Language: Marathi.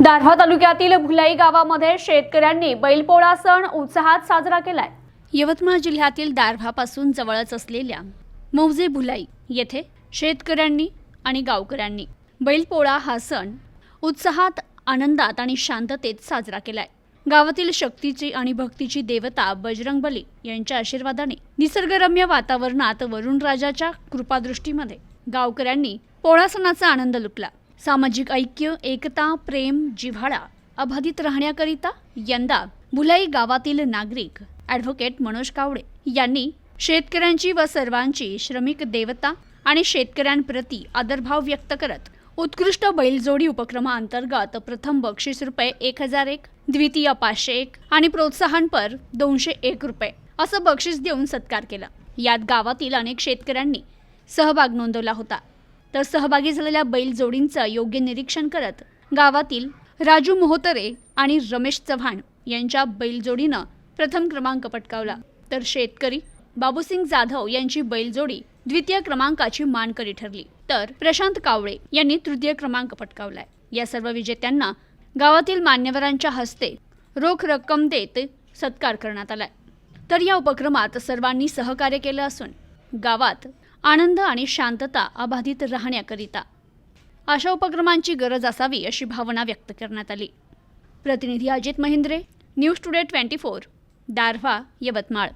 दारव्हा तालुक्यातील भुलाई गावामध्ये शेतकऱ्यांनी बैलपोळा सण उत्साहात साजरा केलाय. यवतमाळ जिल्ह्यातील दारव्हापासून जवळच असलेल्या मौजे भुलाई येथे शेतकऱ्यांनी आणि गावकऱ्यांनी बैलपोळा हा सण उत्साहात आनंदात आणि शांततेत साजरा केलाय. गावातील शक्तीची आणि भक्तीची देवता बजरंगबली यांच्या आशीर्वादाने निसर्गरम्य वातावरणात वरुणराजाच्या कृपादृष्टीमध्ये गावकऱ्यांनी पोळा सणाचा आनंद लुटला. सामाजिक ऐक्य एकता प्रेम जिव्हाळा अबाधित राहण्याकरिता यंदा भुलाई गावातील नागरिक ॲडव्होकेट मनोज कावडे यांनी शेतकऱ्यांची व सर्वांची श्रमिक देवता आणि शेतकऱ्यांप्रती आदरभाव व्यक्त करत उत्कृष्ट बैलजोडी उपक्रमाअंतर्गत प्रथम बक्षीस रुपये एक हजार एक द्वितीय पाचशे एक आणि प्रोत्साहनपर दोनशे एक रुपये असं बक्षीस देऊन सत्कार केला. यात गावातील अनेक शेतकऱ्यांनी सहभाग नोंदवला होता. तर सहभागी झालेल्या बैलजोडींचं योग्य निरीक्षण करत गावातील राजू मोहतरे आणि रमेश चव्हाण यांच्या बैलजोडीनं प्रथम क्रमांक पटकावला. तर शेतकरी बाबूसिंग जाधव यांची बैलजोडी द्वितीय क्रमांकाची मानकरी ठरली. तर प्रशांत कावळे यांनी तृतीय क्रमांक पटकावलाय. या सर्व विजेत्यांना गावातील मान्यवरांच्या हस्ते रोख रक्कम देत सत्कार करण्यात आलाय. तर या उपक्रमात सर्वांनी सहकार्य केलं असून गावात आनंद आणि शांतता अबाधित राहण्याकरिता. अशा उपक्रमांची गरज असावी अशी भावना व्यक्त करण्यात आली. प्रतिनिधी Ajit Mahindre news today twenty four Darwha Yavatmal.